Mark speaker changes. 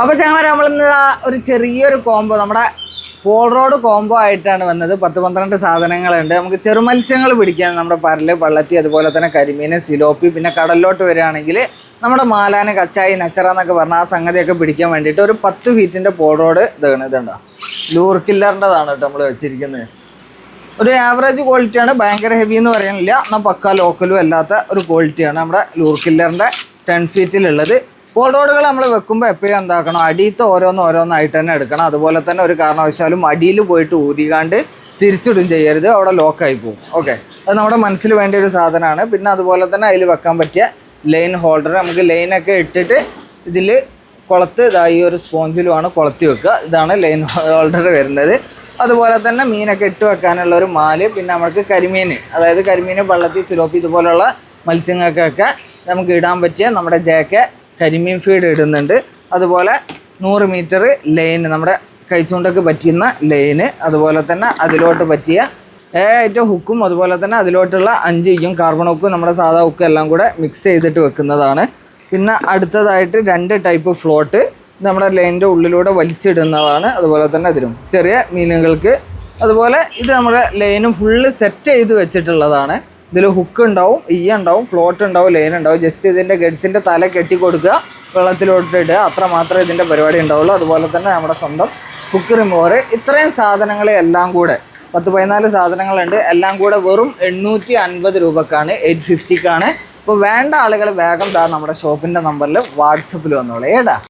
Speaker 1: അപ്പോൾ ഞങ്ങൾ നമ്മളിന്ന് ഒരു ചെറിയൊരു കോംബോ നമ്മുടെ പോൾ റോഡ് കോംബോ ആയിട്ടാണ് വന്നത്. പത്ത് പന്ത്രണ്ട് സാധനങ്ങളുണ്ട്. നമുക്ക് ചെറുമത്സ്യങ്ങൾ പിടിക്കാൻ നമ്മുടെ പരൽ പള്ളത്തി അതുപോലെ തന്നെ കരിമീൻ സിലോപ്പി പിന്നെ കടലിലോട്ട് വരികയാണെങ്കിൽ നമ്മുടെ മാലാന് കച്ചായി നച്ചറ എന്നൊക്കെ പറഞ്ഞ ആ സംഗതിയൊക്കെ പിടിക്കാൻ വേണ്ടിയിട്ട് ഒരു പത്ത് ഫീറ്റിന്റെ പോൾ റോഡ് ഇതാണ്. ഇതുണ്ടോ ലൂർ കില്ലറിന്റെതാണ് കേട്ടോ നമ്മൾ വെച്ചിരിക്കുന്നത്. ഒരു ആവറേജ് ക്വാളിറ്റിയാണ് ഭയങ്കര ഹെവി എന്ന് പറയാനില്ല. എന്നാൽ പക്ക ലോക്കലും അല്ലാത്ത ഒരു ക്വാളിറ്റിയാണ് നമ്മുടെ ലൂർ കില്ലറിന്റെ ടെൻ ഫീറ്റിലുള്ളത് പോൾ റോഡുകൾ നമ്മൾ വെക്കുമ്പോൾ എപ്പോഴും എന്താക്കണം? അടിയത്തെ ഓരോന്ന് ഓരോന്നായിട്ട് തന്നെ എടുക്കണം. അതുപോലെ തന്നെ ഒരു കാരണവശാലും അടിയിൽ പോയിട്ട് ഊരികാണ്ട് തിരിച്ചിടും ചെയ്യരുത്. അവിടെ ലോക്കായി പോകും ഓക്കെ അത് നമ്മുടെ മനസ്സിൽ വേണ്ട ഒരു സാധനമാണ്. പിന്നെ അതുപോലെ തന്നെ അതിൽ വെക്കാൻ പറ്റിയ ലൈൻ ഹോൾഡർ നമുക്ക് ലൈനൊക്കെ ഇട്ടിട്ട് ഇതിൽ കുളത്ത് ഇതാ ഈ ഒരു സ്പോഞ്ചിലുമാണ് കുളത്തി വെക്കുക. ഇതാണ് ലൈൻ ഹോൾഡർ വരുന്നത്. അതുപോലെ തന്നെ മീനൊക്കെ ഇട്ട് വെക്കാനുള്ള ഒരു മാൽ പിന്നെ നമുക്ക് കരിമീൻ അതായത് കരിമീൻ വള്ളത്തിൽ സിലോപ്പി ഇതുപോലുള്ള മത്സ്യങ്ങൾക്കൊക്കെ നമുക്ക് ഇടാൻ പറ്റിയ നമ്മുടെ ജേക്ക് കരിമീൻ ഫീഡ് ഇടുന്നുണ്ട്. അതുപോലെ നൂറ് മീറ്റർ ലൈൻ നമ്മുടെ കൈച്ചുണ്ടക്ക് പറ്റുന്ന ലൈന് അതുപോലെ തന്നെ അതിലോട്ട് പറ്റിയ ഏറ്റവും ഹുക്കും അതുപോലെ തന്നെ അതിലോട്ടുള്ള അഞ്ച് ഇയും കാർബൺ ഹുക്കും നമ്മുടെ സാധാ ഹുക്കും എല്ലാം കൂടെ മിക്സ് ചെയ്തിട്ട് വെക്കുന്നതാണ്. പിന്നെ അടുത്തതായിട്ട് രണ്ട് ടൈപ്പ് ഫ്ലോട്ട് നമ്മുടെ ലൈനിന്റെ ഉള്ളിലൂടെ വലിച്ചിടുന്നതാണ്. അതുപോലെ തന്നെ അതിലും ചെറിയ മീനുകൾക്ക്. അതുപോലെ ഇത് നമ്മുടെ ലൈനും ഫുള്ള് സെറ്റ് ചെയ്ത് വെച്ചിട്ടുള്ളതാണ്. ഇതിൽ ഹുക്ക് ഉണ്ടാവും ഇയ ഉണ്ടാവും ഫ്ലോട്ട് ഉണ്ടാവും ലൈൻ ഉണ്ടാവും. ജസ്റ്റ് ഇതിന്റെ ഗഡ്സിന്റെ തല കെട്ടി കൊടുക്കുക വെള്ളത്തിലോട്ട് അത്ര മാത്രമേ ഇതിന്റെ പരിപാടി ഉണ്ടാവുള്ളൂ. അതുപോലെ തന്നെ നമ്മുടെ സ്വന്തം ഹുക്ക് റിമൂവർ ഇത്രയും സാധനങ്ങളെ എല്ലാം കൂടെ പത്ത് പതിനാല് സാധനങ്ങളുണ്ട്. എല്ലാം കൂടെ വെറും എണ്ണൂറ്റി അൻപത് രൂപക്കാണ് എയ്റ്റ് ഫിഫ്റ്റിക്കാണ് അപ്പോൾ വേണ്ട ആളുകൾ വേഗം താ നമ്മുടെ ഷോപ്പിന്റെ നമ്പറിൽ വാട്സപ്പിൽ വന്നോളൂ ഏടാ